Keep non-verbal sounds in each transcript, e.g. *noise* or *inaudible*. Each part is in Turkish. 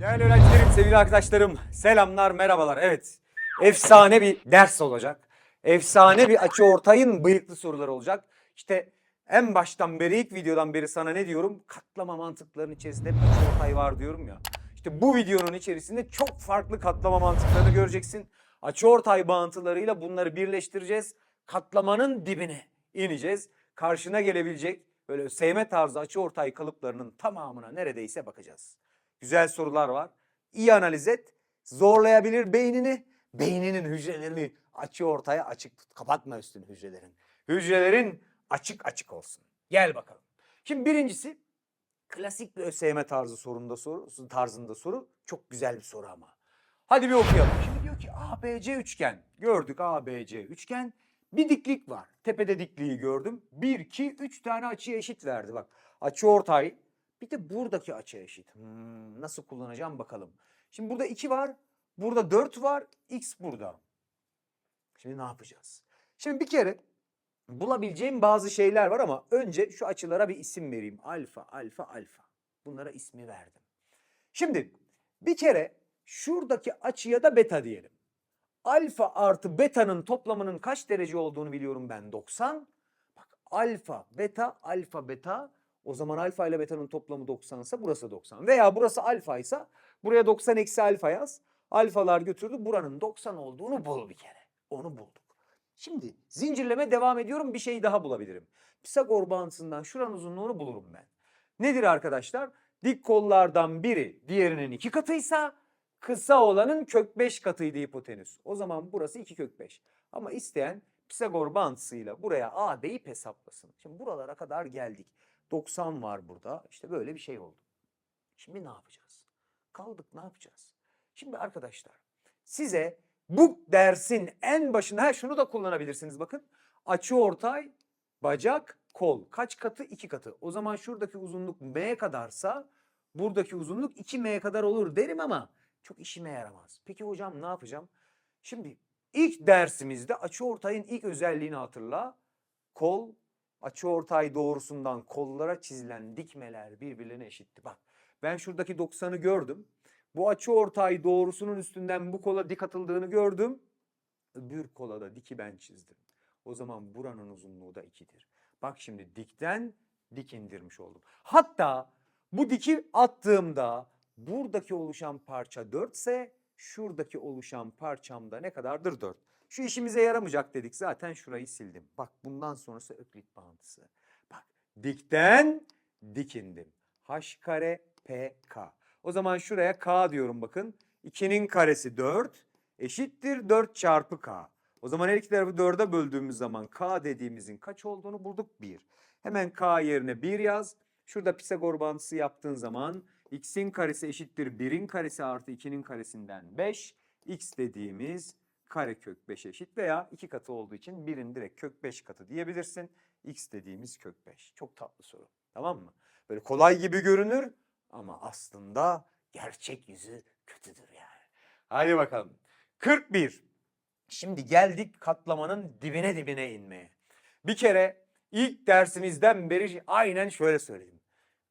Değerli öğrencilerim, sevgili arkadaşlarım, selamlar, merhabalar. Evet, efsane bir ders olacak. Efsane bir açı ortayın bıyıklı soruları olacak. İşte en baştan beri, ilk videodan beri sana ne diyorum? Katlama mantıklarının içerisinde hep açı ortay var diyorum ya. İşte bu videonun içerisinde çok farklı katlama mantıklarını göreceksin. Açı ortay bağıntılarıyla bunları birleştireceğiz. Katlamanın dibine ineceğiz. Karşına gelebilecek böyle sevme tarzı açı ortay kalıplarının tamamına neredeyse bakacağız. Güzel sorular var. İyi analiz et. Zorlayabilir beynini. Beyninin hücrelerini açı ortaya açık tut. Kapatma üstünü hücrelerin. Hücrelerin açık açık olsun. Gel bakalım. Şimdi birincisi klasik bir ÖSYM tarzı sorunda soru, tarzında soru. Çok güzel bir soru ama. Hadi bir okuyalım. Şimdi diyor ki ABC üçgen. Gördük ABC üçgen. Bir diklik var. Tepede dikliği gördüm. 1, 2, 3 tane açıya eşit verdi. Bak açı ortay. Bir de buradaki açı eşit. Hmm, nasıl kullanacağım bakalım. Şimdi burada 2 var. Burada 4 var. X burada. Şimdi ne yapacağız? Şimdi bir kere bulabileceğim bazı şeyler var ama önce şu açılara bir isim vereyim. Alfa, alfa, alfa. Bunlara ismi verdim. Şimdi bir kere şuradaki açıya da beta diyelim. Alfa artı beta'nın toplamının kaç derece olduğunu biliyorum ben 90. Bak alfa, beta, alfa, beta. O zaman alfa ile beta'nın toplamı 90 ise burası 90. Veya burası alfa ise buraya 90 eksi alfa yaz. Alfalar götürdü buranın 90 olduğunu bul bir kere. Onu bulduk. Şimdi zincirleme devam ediyorum bir şey daha bulabilirim. Pisagor bağıntısından şuranın uzunluğunu bulurum ben. Nedir arkadaşlar? Dik kollardan biri diğerinin iki katıysa kısa olanın kök 5 katıydı hipotenüs. O zaman burası 2 kök 5. Ama isteyen Pisagor bağıntısıyla buraya A deyip hesaplasın. Şimdi buralara kadar geldik. 90 var burada. İşte böyle bir şey oldu. Şimdi ne yapacağız? Kaldık ne yapacağız? Şimdi arkadaşlar size bu dersin en başında ha şunu da kullanabilirsiniz bakın. Açı ortay, bacak, kol. Kaç katı? 2 katı. O zaman şuradaki uzunluk m kadarsa buradaki uzunluk 2m kadar olur derim ama çok işime yaramaz. Peki hocam ne yapacağım? Şimdi ilk dersimizde açı ortayın ilk özelliğini hatırla. Kol açı ortay doğrusundan kollara çizilen dikmeler birbirine eşitti. Bak ben şuradaki 90'ı gördüm. Bu açı ortay doğrusunun üstünden bu kola dik atıldığını gördüm. Öbür kola da diki ben çizdim. O zaman buranın uzunluğu da 2'dir. Bak şimdi dikten dik indirmiş oldum. Hatta bu diki attığımda buradaki oluşan parça 4 ise şuradaki oluşan parçamda ne kadardır 4. Şu işimize yaramayacak dedik zaten şurayı sildim. Bak bundan sonrası öklit bağıntısı. Bak dikten dik indim. H kare P K. O zaman şuraya K diyorum bakın. 2'nin karesi 4 eşittir 4 çarpı K. O zaman her iki tarafı 4'e böldüğümüz zaman K dediğimizin kaç olduğunu bulduk 1. Hemen K yerine 1 yaz. Şurada Pisagor bağıntısı yaptığın zaman x'in karesi eşittir 1'in karesi artı 2'nin karesinden 5. x dediğimiz karekök 5 eşit veya 2 katı olduğu için 1'in direkt kök 5 katı diyebilirsin. x dediğimiz kök 5. Çok tatlı soru. Tamam mı? Böyle kolay gibi görünür ama aslında gerçek yüzü kötüdür yani. Hadi bakalım. 41. Şimdi geldik katlamanın dibine dibine inmeye. Bir kere ilk dersimizden beri aynen şöyle söyledim.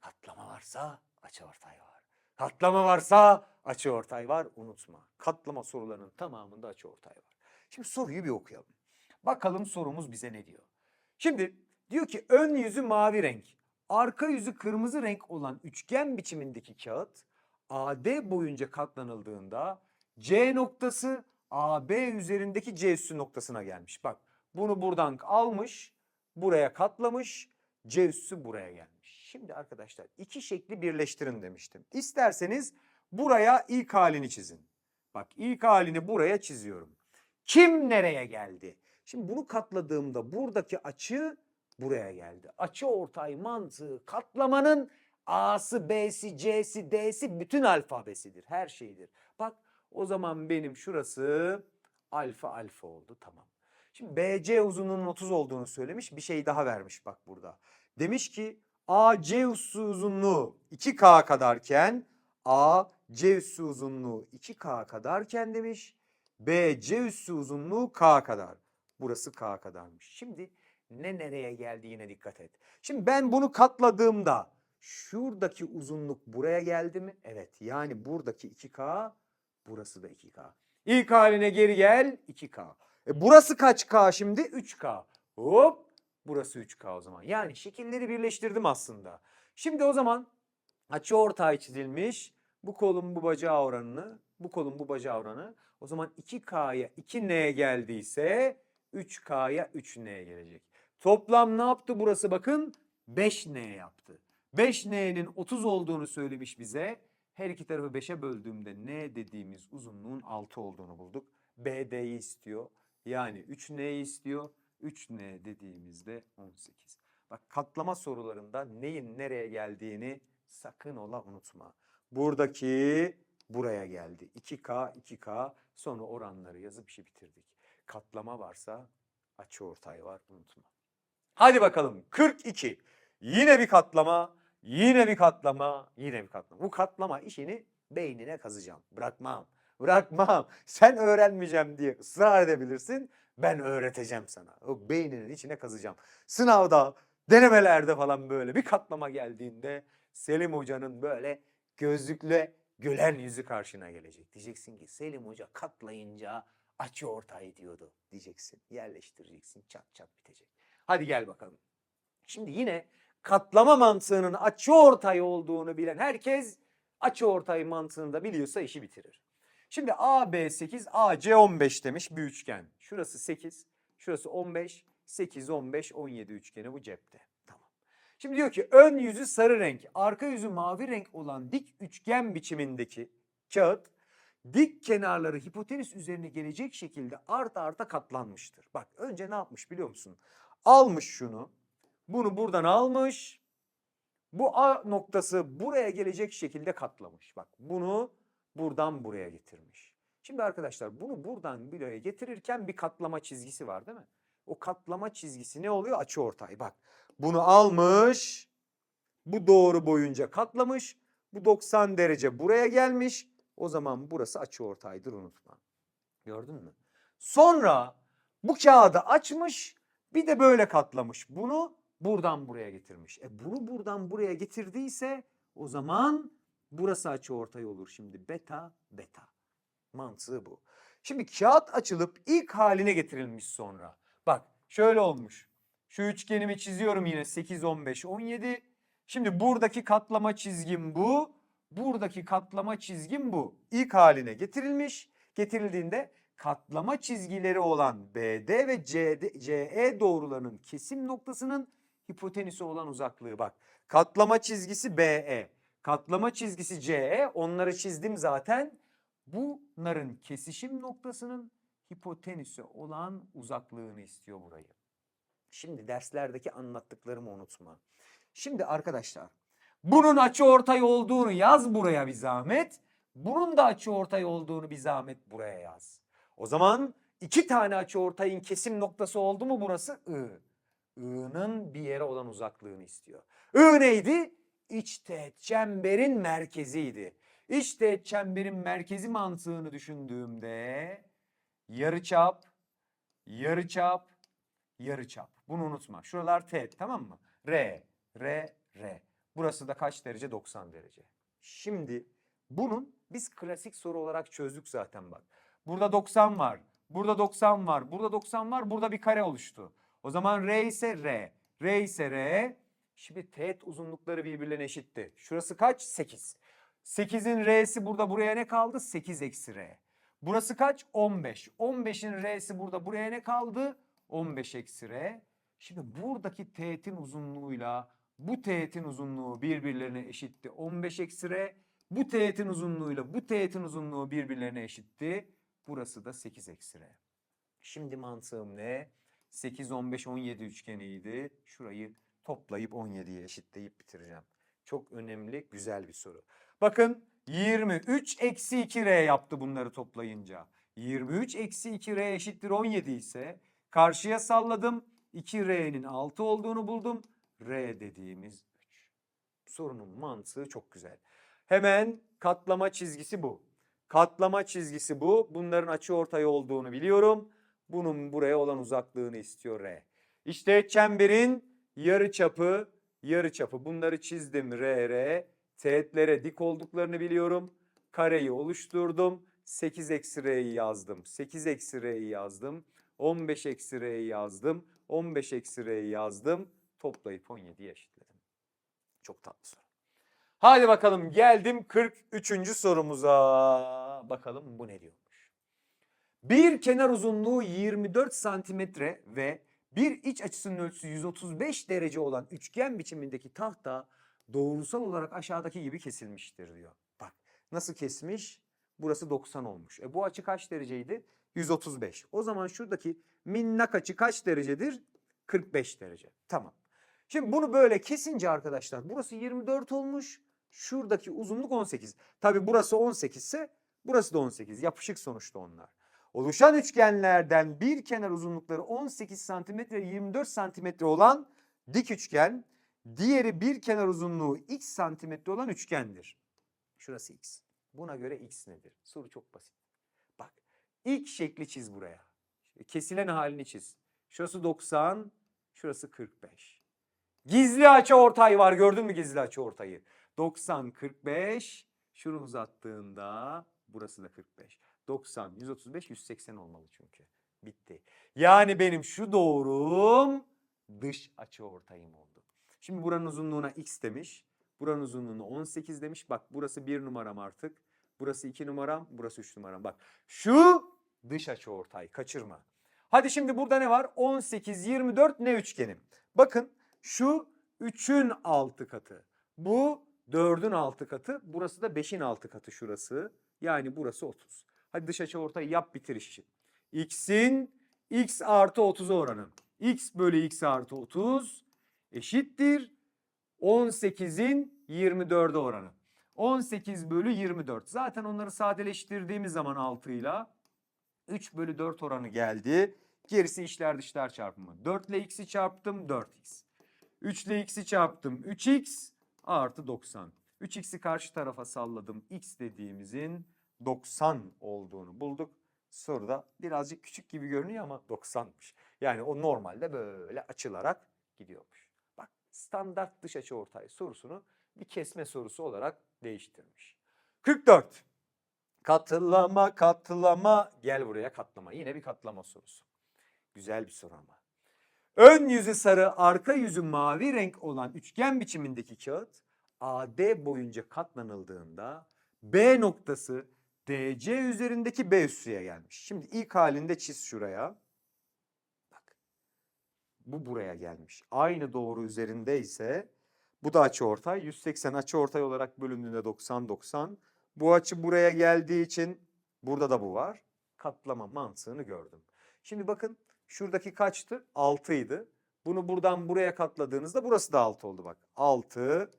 Katlama varsa açı ortay var. Katlama varsa açı ortay var unutma. Katlama sorularının tamamında açı ortay var. Şimdi soruyu bir okuyalım. Bakalım sorumuz bize ne diyor. Şimdi diyor ki ön yüzü mavi renk, arka yüzü kırmızı renk olan üçgen biçimindeki kağıt AD boyunca katlanıldığında C noktası AB üzerindeki C üssü noktasına gelmiş. Bak bunu buradan almış, buraya katlamış, C üssü buraya gelmiş. Şimdi arkadaşlar iki şekli birleştirin demiştim. İsterseniz buraya ilk halini çizin. Bak ilk halini buraya çiziyorum. Kim nereye geldi? Şimdi bunu katladığımda buradaki açı buraya geldi. Açı ortay mantığı katlamanın A'sı, B'si, C'si, D'si bütün alfabesidir. Her şeydir. Bak o zaman benim şurası alfa alfa oldu tamam. Şimdi BC uzunluğunun 30 olduğunu söylemiş. Bir şey daha vermiş bak burada. Demiş ki AC uzunluğu 2K kadarken AC üssü uzunluğu 2K kadarken demiş. BC üssü uzunluğu K kadar. Burası K kadarmış. Şimdi ne nereye geldiğine dikkat et. Şimdi ben bunu katladığımda Şuradaki uzunluk buraya geldi mi? Evet. Yani buradaki 2K, burası da 2K. İlk haline geri gel 2K. E burası kaç K şimdi? 3K. Hop. Burası 3K o zaman. Yani şekilleri birleştirdim aslında. Şimdi o zaman açı ortay çizilmiş. Bu kolun bu bacağı oranını, bu kolun bu bacağı oranı. O zaman 2K'ya 2N geldiyse 3K'ya 3N gelecek. Toplam ne yaptı burası bakın? 5N yaptı. 5N'nin 30 olduğunu söylemiş bize. Her iki tarafı 5'e böldüğümde N dediğimiz uzunluğun 6 olduğunu bulduk. BD'yi istiyor. Yani 3N'yi istiyor. 3N dediğimizde 18. Bak katlama sorularında neyin nereye geldiğini sakın ola unutma. Buradaki buraya geldi. 2K, 2K sonra oranları yazıp işi bitirdik. Katlama varsa açı ortay var unutma. Hadi bakalım 42. Yine bir katlama, yine bir katlama, yine bir katlama. Bu katlama işini beynine kazıyacağım. Bırakmam, bırakmam. Sen öğrenmeyeceğim diye ısrar edebilirsin. Ben öğreteceğim sana. O beyninin içine kazıyacağım. Sınavda, denemelerde falan böyle bir katlama geldiğinde Selim Hoca'nın böyle gözlükle gülen yüzü karşına gelecek. Diyeceksin ki Selim Hoca katlayınca açı ortay diyordu diyeceksin. Yerleştireceksin çat çat bitecek. Hadi gel bakalım. Şimdi yine katlama mantığının açı ortay olduğunu bilen herkes açı ortay mantığını da biliyorsa işi bitirir. Şimdi AB 8, AC 15 demiş bir üçgen. Şurası 8, şurası 15, 8, 15, 17 üçgeni bu cepte. Şimdi diyor ki ön yüzü sarı renk, arka yüzü mavi renk olan dik üçgen biçimindeki kağıt dik kenarları hipotenüs üzerine gelecek şekilde arta arta katlanmıştır. Bak önce ne yapmış biliyor musun? Almış şunu, bunu buradan almış, bu A noktası buraya gelecek şekilde katlamış. Bak bunu buradan buraya getirmiş. Şimdi arkadaşlar bunu buradan buraya getirirken bir katlama çizgisi var değil mi? O katlama çizgisi ne oluyor? Açı ortay. Bak bunu almış, bu doğru boyunca katlamış, bu 90 derece buraya gelmiş. O zaman burası açı ortaydır unutma. Gördün mü? Sonra bu kağıdı açmış, bir de böyle katlamış. Bunu buradan buraya getirmiş. E bunu buradan buraya getirdiyse o zaman burası açı ortay olur. Şimdi beta beta. Mantığı bu. Şimdi kağıt açılıp ilk haline getirilmiş sonra. Bak şöyle olmuş. Şu üçgenimi çiziyorum yine 8, 15, 17. Şimdi buradaki katlama çizgim bu. Buradaki katlama çizgim bu. İlk haline getirilmiş. Getirildiğinde katlama çizgileri olan BD ve CD, CE doğrularının kesim noktasının hipotenüsü olan uzaklığı bak. Katlama çizgisi BE, katlama çizgisi CE onları çizdim zaten. Bunların kesişim noktasının hipotenüsü olan uzaklığını istiyor burayı. Şimdi derslerdeki anlattıklarımı unutma. Şimdi arkadaşlar bunun açı ortay olduğunu yaz buraya bir zahmet. Bunun da açı ortay olduğunu bir zahmet buraya yaz. O zaman iki tane açı ortayın kesim noktası oldu mu burası I. I'nın bir yere olan uzaklığını istiyor. I neydi? İç teğet çemberin merkeziydi. İç teğet çemberin merkezi mantığını düşündüğümde yarıçap, yarıçap, yarıçap. Bunu unutma. Şuralar teğet tamam mı? R, R, R. Burası da kaç derece? 90 derece. Şimdi bunun biz klasik soru olarak çözdük zaten bak. Burada 90 var. Burada 90 var. Burada 90 var. Burada bir kare oluştu. O zaman R ise R. R ise R. Şimdi teğet uzunlukları birbirlerine eşitti. Şurası kaç? 8. 8'in R'si burada buraya ne kaldı? 8 eksi R. Burası kaç? 15. 15'in R'si burada buraya ne kaldı? 15 eksi R. Şimdi buradaki teğetin uzunluğuyla bu teğetin uzunluğu birbirlerine eşitti. 15 eksi R. Bu teğetin uzunluğuyla bu teğetin uzunluğu birbirlerine eşitti. Burası da 8 eksi R. Şimdi mantığım ne? 8, 15, 17 üçgeniydi. Şurayı toplayıp 17'ye eşitleyip bitireceğim. Çok önemli, güzel bir soru. Bakın 23 eksi 2R yaptı bunları toplayınca. 23 eksi 2R eşittir 17 ise karşıya salladım. 2R'nin 6 olduğunu buldum. R dediğimiz 3. Sorunun mantığı çok güzel. Hemen katlama çizgisi bu. Katlama çizgisi bu. Bunların açı ortay olduğunu biliyorum. Bunun buraya olan uzaklığını istiyor R. İşte çemberin yarı çapı yarıçapı bunları çizdim R, R. Teğetlere dik olduklarını biliyorum. Kareyi oluşturdum. 8 eksi R'yi yazdım. 8 eksi R'yi yazdım. 15 eksi R'yi yazdım. 15 eksi R'yi yazdım. Toplayıp 17'ye eşitledim. Çok tatlı soru. Hadi bakalım geldim 43. sorumuza. Bakalım bu ne diyormuş. Bir kenar uzunluğu 24 santimetre ve bir iç açısının ölçüsü 135 derece olan üçgen biçimindeki tahta doğrusal olarak aşağıdaki gibi kesilmiştir diyor. Bak nasıl kesmiş? Burası 90 olmuş. E bu açı kaç dereceydi? 135. O zaman şuradaki minnak açı kaç derecedir? 45 derece. Tamam. Şimdi bunu böyle kesince arkadaşlar burası 24 olmuş. Şuradaki uzunluk 18. Tabi burası 18 ise burası da 18. Yapışık sonuçta onlar. Oluşan üçgenlerden bir kenar uzunlukları 18 santimetre 24 santimetre olan dik üçgen, diğeri bir kenar uzunluğu x santimetre olan üçgendir. Şurası x. Buna göre x nedir? Soru çok basit. İlk şekli çiz buraya. Kesilen halini çiz. Şurası 90, şurası 45. Gizli açı ortay var. Gördün mü gizli açı ortayı? 90, 45. Şunu uzattığında burası da 45. 90, 135, 180 olmalı çünkü. Bitti. Yani benim şu doğrum dış açı ortayım oldu. Şimdi buranın uzunluğuna x demiş. Buranın uzunluğuna 18 demiş. Bak burası 1 numaram artık. Burası 2 numaram, burası 3 numaram. Bak şu dış açı ortay. Kaçırma. Hadi şimdi burada ne var? 18, 24 ne üçgenim? Bakın şu 3'ün 6 katı. Bu 4'ün 6 katı. Burası da 5'in 6 katı şurası. Yani burası 30. Hadi dış açı ortayı yap bitir işi. X'in x artı 30'a oranı. X bölü x artı 30 eşittir. 18'in 24'e oranı. 18 bölü 24. Zaten onları sadeleştirdiğimiz zaman 6 ile 3 bölü 4 oranı geldi. Gerisi içler dışlar çarpımı. 4 ile x'i çarptım 4x. 3 ile x'i çarptım 3x artı 90. 3x'i karşı tarafa salladım. x dediğimizin 90 olduğunu bulduk. Soruda birazcık küçük gibi görünüyor ama 90'mış. Yani o normalde böyle açılarak gidiyormuş. Bak standart dış açı ortay sorusunu bir kesme sorusu olarak değiştirmiş. 44. Katlama katlama gel buraya katlama. Yine bir katlama sorusu. Güzel bir soru ama. Ön yüzü sarı, arka yüzü mavi renk olan üçgen biçimindeki kağıt AD boyunca katlanıldığında B noktası DC üzerindeki B üssüye gelmiş. Şimdi ilk halinde çiz şuraya. Bak. Bu buraya gelmiş. Aynı doğru üzerinde ise bu da açıortay. 180 açıortay olarak bölündüğünde 90 90. Bu açı buraya geldiği için burada da bu var. Katlama mantığını gördüm. Şimdi bakın şuradaki kaçtı? 6 idi. Bunu buradan buraya katladığınızda burası da 6 oldu bak. 6,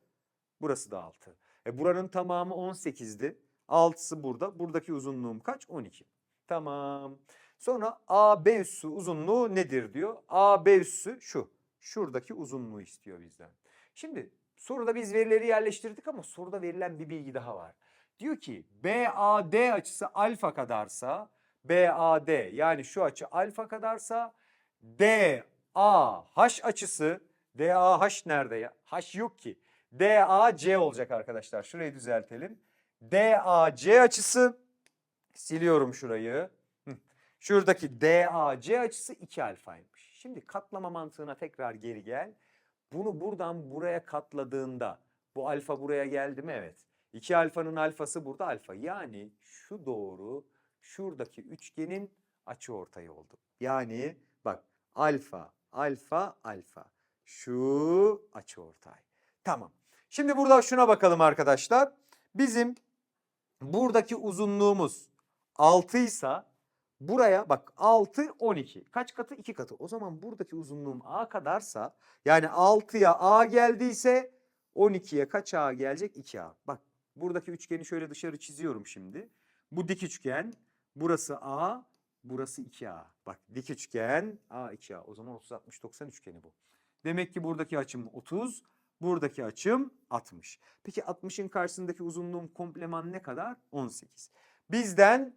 burası da 6. E buranın tamamı 18'di. 6'sı burada. Buradaki uzunluğum kaç? 12. Tamam. Sonra AB üssü uzunluğu nedir diyor. AB üssü şu. Şuradaki uzunluğu istiyor bizden. Şimdi soruda biz verileri yerleştirdik ama soruda verilen bir bilgi daha var. Diyor ki BAD açısı alfa kadarsa BAD yani şu açı alfa kadarsa DAH açısı DAH nerede ya? H yok ki. DAC olacak arkadaşlar. Şurayı düzeltelim. DAC açısı siliyorum şurayı. Şuradaki DAC açısı 2 alfaymış. Şimdi katlama mantığına tekrar geri gel. Bunu buradan buraya katladığında bu alfa buraya geldi mi? Evet. 2 alfanın alfası burada alfa. Yani şu doğru şuradaki üçgenin açıortayı oldu. Yani bak alfa, alfa, alfa. Şu açıortay. Tamam. Şimdi burada şuna bakalım arkadaşlar. Bizim buradaki uzunluğumuz 6 ise buraya bak 6 12. Kaç katı? 2 katı. O zaman buradaki uzunluğum A kadarsa yani 6'ya A geldiyse 12'ye kaç A gelecek? 2A. Bak buradaki üçgeni şöyle dışarı çiziyorum şimdi. Bu dik üçgen. Burası A, burası 2A. Bak dik üçgen A 2A. O zaman 30 60 90 üçgeni bu. Demek ki buradaki açım 30, buradaki açım 60. Peki 60'ın karşısındaki uzunluğum kompleman ne kadar? 18. Bizden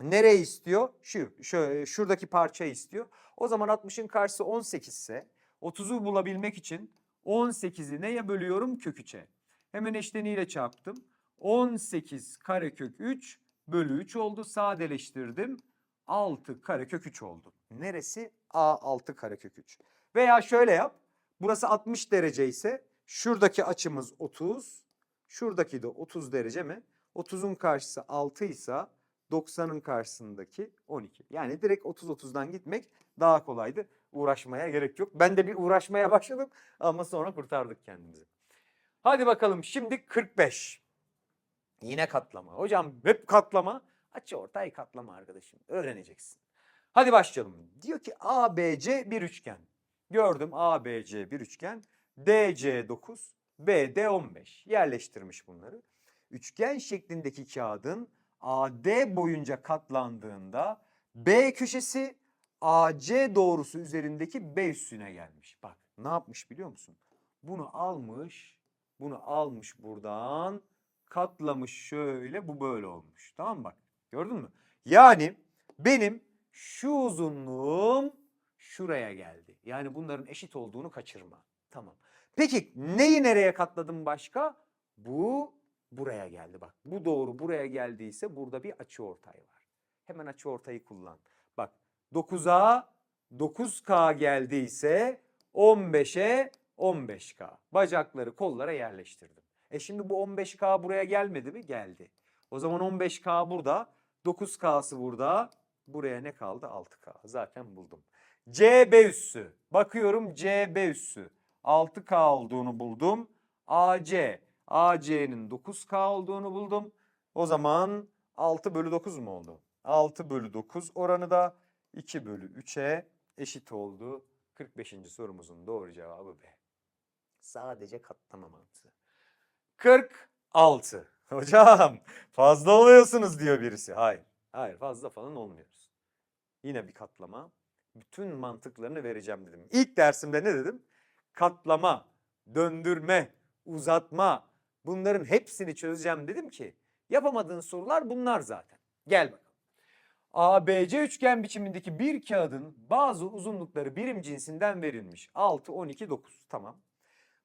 nereyi istiyor? Şu, şu şuradaki parçayı istiyor. O zaman 60'ın karşısı 18 ise 30'u bulabilmek için 18'i neye bölüyorum? Kök 3'e. Hemen eşleniyle çarptım. 18 karekök 3 bölü 3 oldu. Sadeleştirdim. 6 karekök 3 oldu. Neresi? A 6 karekök 3. Veya şöyle yap. Burası 60 derece ise şuradaki açımız 30. Şuradaki de 30 derece mi? 30'un karşısı 6 ise 90'ın karşısındaki 12. Yani direkt 30-30'dan gitmek daha kolaydı. Uğraşmaya gerek yok. Ben de bir uğraşmaya başladım ama sonra kurtardık kendimizi. Hadi bakalım şimdi 45. Yine katlama. Hocam hep katlama. Açı ortay katlama arkadaşım. Öğreneceksin. Hadi başlayalım. Diyor ki ABC bir üçgen. Gördüm ABC bir üçgen. DC 9, BD 15. Yerleştirmiş bunları. Üçgen şeklindeki kağıdın AD boyunca katlandığında B köşesi AC doğrusu üzerindeki B üssüne gelmiş. Bak ne yapmış biliyor musun? Bunu almış, bunu almış buradan katlamış şöyle bu böyle olmuş. Tamam mı bak gördün mü? Yani benim şu uzunluğum şuraya geldi. Yani bunların eşit olduğunu kaçırma. Tamam. Peki neyi nereye katladım başka? Bu buraya geldi bak. Bu doğru buraya geldiyse burada bir açı ortay var. Hemen açı ortayı kullan. Bak 9'a 9K geldiyse 15'e 15K. Bacakları kollara yerleştirdim. E şimdi bu 15K buraya gelmedi mi? Geldi. O zaman 15K burada. 9K'sı burada. Buraya ne kaldı? 6K. Zaten buldum. CB üssü. Bakıyorum CB üssü. 6K olduğunu buldum. AC. AC'nin 9K olduğunu buldum. O zaman 6 bölü 9 mu oldu? 6 bölü 9 oranı da 2 bölü 3'e eşit oldu. 45. sorumuzun doğru cevabı B. Sadece katlama mantığı. 46. *laughs* Hocam fazla oluyorsunuz diyor birisi. Hayır. Hayır fazla falan olmuyoruz. Yine bir katlama. Bütün mantıklarını vereceğim dedim. İlk dersimde ne dedim? Katlama, döndürme, uzatma bunların hepsini çözeceğim dedim ki yapamadığın sorular bunlar zaten. Gel bakalım. ABC üçgen biçimindeki bir kağıdın bazı uzunlukları birim cinsinden verilmiş. 6, 12, 9 tamam.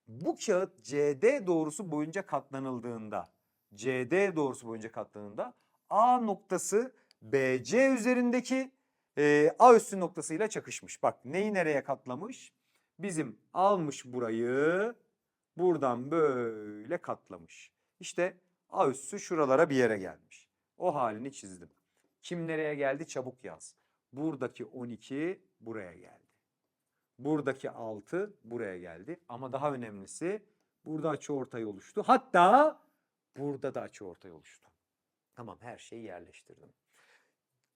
Bu kağıt CD doğrusu boyunca katlanıldığında, CD doğrusu boyunca katlanıldığında A noktası BC üzerindeki e, A üssü noktasıyla çakışmış. Bak neyi nereye katlamış? Bizim almış burayı buradan böyle katlamış. İşte A üssü şuralara bir yere gelmiş. O halini çizdim. Kim nereye geldi çabuk yaz. Buradaki 12 buraya geldi. Buradaki 6 buraya geldi. Ama daha önemlisi burada açıortay oluştu. Hatta burada da açıortay oluştu. Tamam her şeyi yerleştirdim.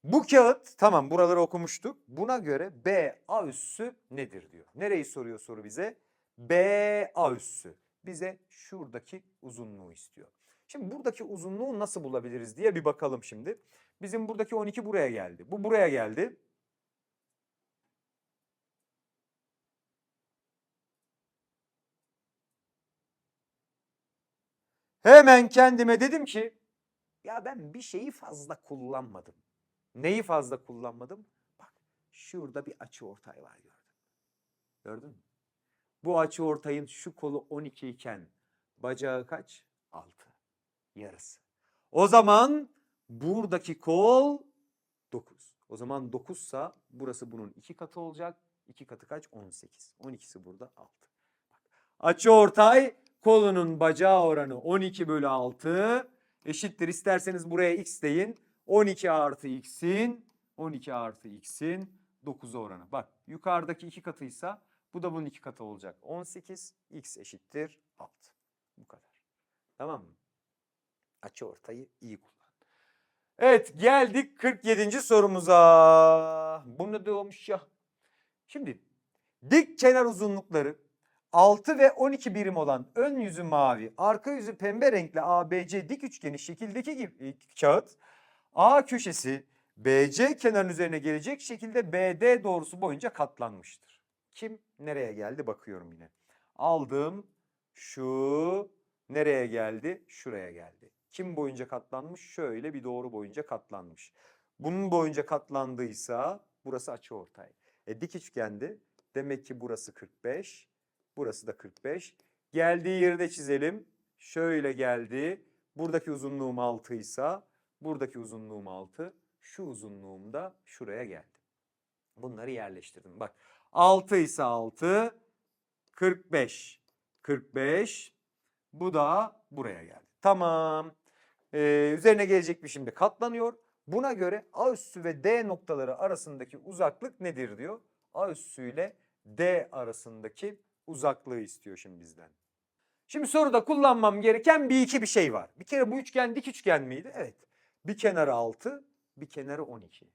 Bu kağıt tamam buraları okumuştuk. Buna göre B A üssü nedir diyor. Nereyi soruyor soru bize? B A üssü. Bize şuradaki uzunluğu istiyor. Şimdi buradaki uzunluğu nasıl bulabiliriz diye bir bakalım şimdi. Bizim buradaki 12 buraya geldi. Bu buraya geldi. Hemen kendime dedim ki ya ben bir şeyi fazla kullanmadım. Neyi fazla kullanmadım? Bak şurada bir açı ortay var gördün. Gördün mü? Bu açı ortayın şu kolu 12 iken bacağı kaç? 6. Yarısı. O zaman buradaki kol 9. O zaman 9 sa burası bunun 2 katı olacak. 2 katı kaç? 18. 12'si burada 6. Bak. Açı ortay kolunun bacağı oranı 12 bölü 6 eşittir. İsterseniz buraya x deyin. 12 artı x'in 12 artı x'in 9 oranı. Bak yukarıdaki 2 katıysa bu da bunun 2 katı olacak. 18 x eşittir 6. Bu kadar. Tamam mı? Açı ortayı iyi kullan. Evet geldik 47. sorumuza. Bu ne doğmuş ya? Şimdi dik kenar uzunlukları 6 ve 12 birim olan ön yüzü mavi, arka yüzü pembe renkli ABC dik üçgeni şekildeki gibi kağıt A köşesi BC kenarın üzerine gelecek şekilde BD doğrusu boyunca katlanmıştır. Kim nereye geldi bakıyorum yine. Aldım şu nereye geldi? Şuraya geldi. Kim boyunca katlanmış? Şöyle bir doğru boyunca katlanmış. Bunun boyunca katlandıysa burası açıortay. E dik üçgendi. Demek ki burası 45, Burası da 45. Geldiği yeri de çizelim. Şöyle geldi. Buradaki uzunluğum 6 ise buradaki uzunluğum 6. Şu uzunluğum da şuraya geldi. Bunları yerleştirdim. Bak 6 ise 6 45. 45. Bu da buraya geldi. Tamam. Ee, üzerine gelecek bir şimdi katlanıyor. Buna göre A üssü ve D noktaları arasındaki uzaklık nedir diyor. A üssü ile D arasındaki uzaklığı istiyor şimdi bizden. Şimdi soruda kullanmam gereken bir iki bir şey var. Bir kere bu üçgen dik üçgen miydi? Evet. Bir kenarı 6, bir kenarı 12.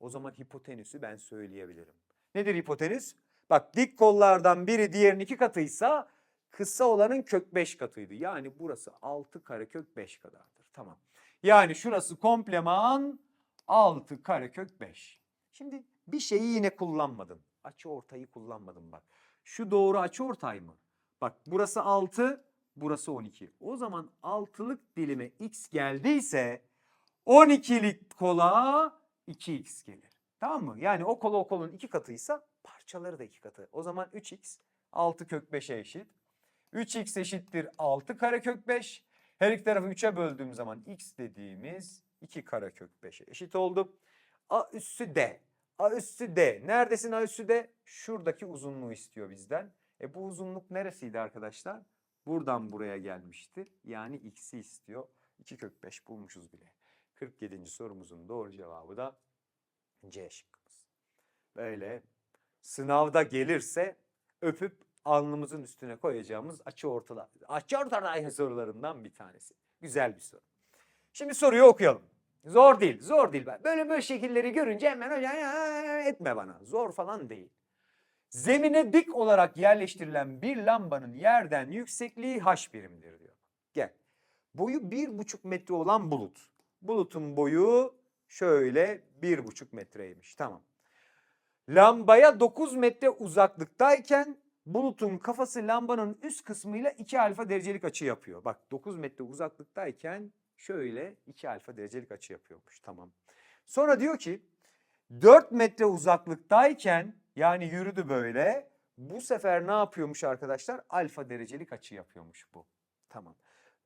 O zaman hipotenüsü ben söyleyebilirim. Nedir hipotenüs? Bak dik kollardan biri diğerinin iki katıysa kısa olanın kök 5 katıydı. Yani burası 6 kare kök 5 kadardır. Tamam. Yani şurası kompleman 6 kare kök 5. Şimdi bir şeyi yine kullanmadın. Açı ortayı kullanmadın bak. Şu doğru açı ortay mı? Bak burası 6, burası 12. O zaman 6'lık dilime x geldiyse 12'lik kola 2x gelir. Tamam mı? Yani o kola o kolun iki katıysa parçaları da iki katı. O zaman 3x 6 kök 5'e eşit. 3x eşittir 6 kare kök 5. Her iki tarafı 3'e böldüğüm zaman x dediğimiz 2 kare kök 5'e eşit oldu. A üssü D. A üssü D. Neredesin A üssü D? Şuradaki uzunluğu istiyor bizden. E bu uzunluk neresiydi arkadaşlar? Buradan buraya gelmişti. Yani x'i istiyor. 2 kök 5 bulmuşuz bile. 47. sorumuzun doğru cevabı da C şıkkımız. Böyle sınavda gelirse öpüp alnımızın üstüne koyacağımız açı ortalar. Açı ortalar sorularından bir tanesi. Güzel bir soru. Şimdi soruyu okuyalım. Zor değil, zor değil. Böyle böyle şekilleri görünce hemen "Aa, etme bana. Zor falan değil. Zemine dik olarak yerleştirilen bir lambanın yerden yüksekliği h birimdir diyor. Gel. Boyu bir buçuk metre olan bulut. Bulutun boyu şöyle bir buçuk metreymiş. Tamam. Lambaya 9 metre uzaklıktayken bulutun kafası lambanın üst kısmıyla 2 alfa derecelik açı yapıyor. Bak 9 metre uzaklıktayken şöyle 2 alfa derecelik açı yapıyormuş. Tamam. Sonra diyor ki 4 metre uzaklıktayken yani yürüdü böyle. Bu sefer ne yapıyormuş arkadaşlar? Alfa derecelik açı yapıyormuş bu. Tamam.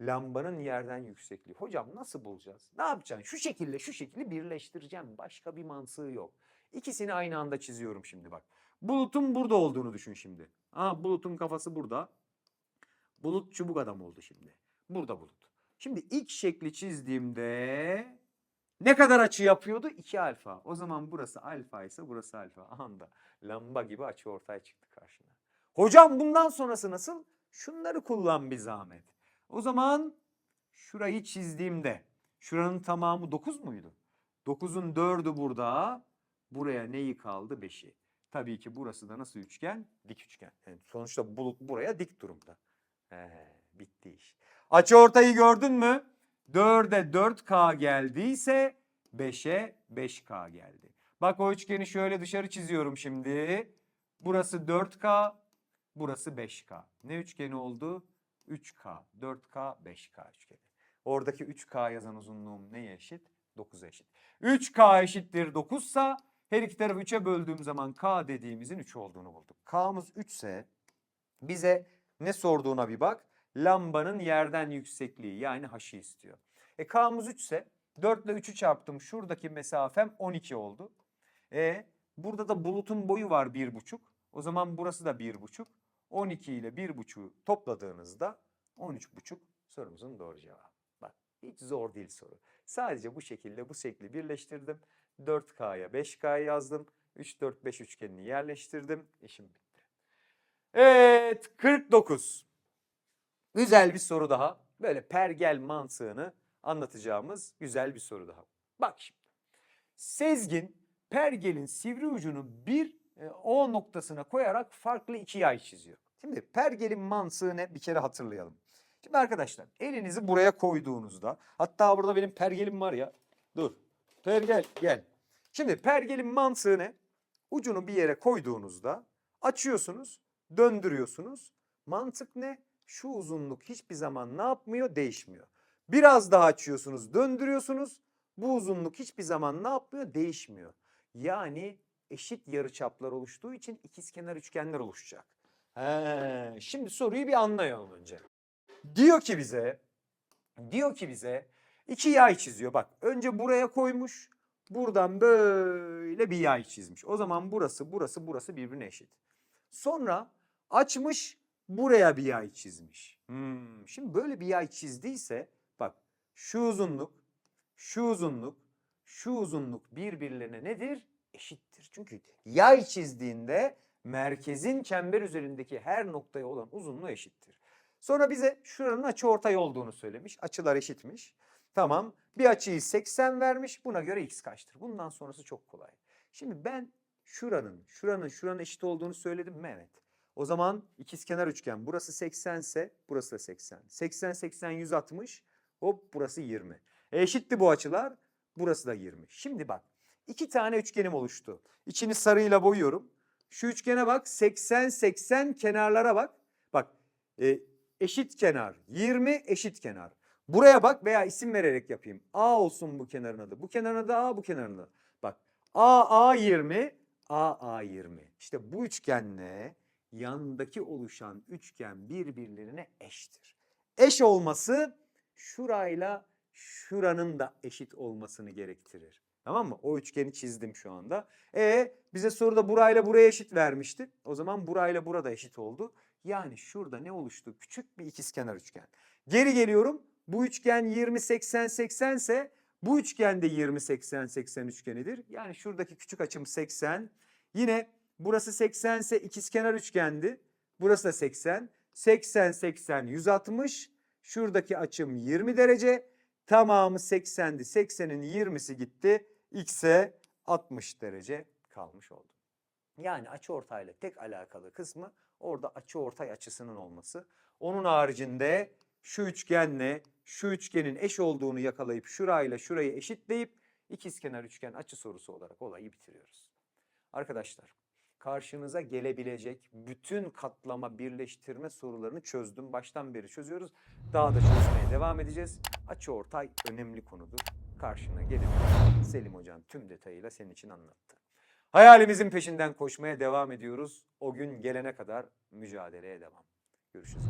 Lambanın yerden yüksekliği. Hocam nasıl bulacağız? Ne yapacaksın? Şu şekilde şu şekilde birleştireceğim. Başka bir mantığı yok. İkisini aynı anda çiziyorum şimdi bak. Bulutun burada olduğunu düşün şimdi. Aa, bulutun kafası burada. Bulut çubuk adam oldu şimdi. Burada bulut. Şimdi ilk şekli çizdiğimde ne kadar açı yapıyordu? 2 alfa. O zaman burası alfa ise burası alfa. Anda lamba gibi açı ortaya çıktı karşına. Hocam bundan sonrası nasıl? Şunları kullan bir zahmet. O zaman şurayı çizdiğimde şuranın tamamı 9 muydu? 9'un 4'ü burada. Buraya neyi kaldı? 5'i. Tabii ki burası da nasıl üçgen? Dik üçgen. Yani sonuçta bulut buraya dik durumda. He, bitti iş. Açı ortayı gördün mü? 4'e 4K geldiyse 5'e 5K geldi. Bak o üçgeni şöyle dışarı çiziyorum şimdi. Burası 4K, burası 5K. Ne üçgeni oldu? 3K, 4K, 5K üçgeni. Oradaki 3K yazan uzunluğum neye eşit? 9'a eşit. 3K eşittir 9 ise her iki tarafı 3'e böldüğüm zaman K dediğimizin 3 olduğunu bulduk. K'mız 3 ise bize ne sorduğuna bir bak. Lambanın yerden yüksekliği yani h'ı istiyor. E K'mız 3 ise 4 ile 3'ü çarptım. Şuradaki mesafem 12 oldu. E burada da bulutun boyu var 1,5. O zaman burası da 1,5. 12 ile 1,5'u topladığınızda 13,5 sorumuzun doğru cevabı. Bak hiç zor değil soru. Sadece bu şekilde bu şekli birleştirdim. 4K'ya 5K yazdım. 3, 4, 5 üçgenini yerleştirdim. İşim bitti. Evet 49. Güzel bir soru daha. Böyle pergel mantığını anlatacağımız güzel bir soru daha. Bak şimdi. Sezgin pergelin sivri ucunu bir e, O noktasına koyarak farklı iki yay çiziyor. Şimdi pergelin mantığı ne? Bir kere hatırlayalım. Şimdi arkadaşlar elinizi buraya koyduğunuzda hatta burada benim pergelim var ya. Dur. Pergel gel. Şimdi pergelin mantığı ne? Ucunu bir yere koyduğunuzda açıyorsunuz, döndürüyorsunuz. Mantık ne? Şu uzunluk hiçbir zaman ne yapmıyor? Değişmiyor. Biraz daha açıyorsunuz, döndürüyorsunuz. Bu uzunluk hiçbir zaman ne yapmıyor? Değişmiyor. Yani eşit yarıçaplar oluştuğu için ikizkenar üçgenler oluşacak. He, şimdi soruyu bir anlayalım önce. Diyor ki bize, diyor ki bize iki yay çiziyor. Bak önce buraya koymuş, buradan böyle bir yay çizmiş. O zaman burası, burası, burası birbirine eşit. Sonra açmış, buraya bir yay çizmiş. Hmm, şimdi böyle bir yay çizdiyse, bak şu uzunluk, şu uzunluk, şu uzunluk birbirlerine nedir? Eşittir. Çünkü yay çizdiğinde merkezin çember üzerindeki her noktaya olan uzunluğu eşittir. Sonra bize şuranın açıortay olduğunu söylemiş. Açılar eşitmiş. Tamam. Bir açıyı 80 vermiş. Buna göre x kaçtır? Bundan sonrası çok kolay. Şimdi ben şuranın, şuranın, şuranın eşit olduğunu söyledim mi? Evet. O zaman ikizkenar üçgen burası 80 ise burası da 80. 80 80 160. Hop burası 20. E eşitti bu açılar. Burası da 20. Şimdi bak iki tane üçgenim oluştu. İçini sarıyla boyuyorum. Şu üçgene bak 80 80 kenarlara bak. Bak e, eşit kenar 20 eşit kenar. Buraya bak veya isim vererek yapayım. A olsun bu kenarın adı. Bu kenarın adı A bu kenarın adı. Bak A A 20 A A 20. İşte bu üçgenle yandaki oluşan üçgen birbirlerine eştir. Eş olması şurayla şuranın da eşit olmasını gerektirir. Tamam mı? O üçgeni çizdim şu anda. E bize soruda burayla buraya eşit vermişti. O zaman burayla burada eşit oldu. Yani şurada ne oluştu? Küçük bir ikizkenar üçgen. Geri geliyorum. Bu üçgen 20 80 80 ise bu üçgen de 20 80 80 üçgenidir. Yani şuradaki küçük açım 80. Yine burası 80 ise ikizkenar üçgendi. Burası da 80. 80 80 160. Şuradaki açım 20 derece. Tamamı 80'di. 80'in 20'si gitti. X'e 60 derece kalmış oldu. Yani açıortayla tek alakalı kısmı orada açıortay açısının olması. Onun haricinde şu üçgenle şu üçgenin eş olduğunu yakalayıp şurayla şurayı eşitleyip ikizkenar üçgen açı sorusu olarak olayı bitiriyoruz. Arkadaşlar karşınıza gelebilecek bütün katlama birleştirme sorularını çözdüm. Baştan beri çözüyoruz. Daha da çözmeye devam edeceğiz. Açıortay önemli konudur. Karşına gelip Selim Hocam tüm detayıyla senin için anlattı. Hayalimizin peşinden koşmaya devam ediyoruz. O gün gelene kadar mücadeleye devam. Görüşürüz.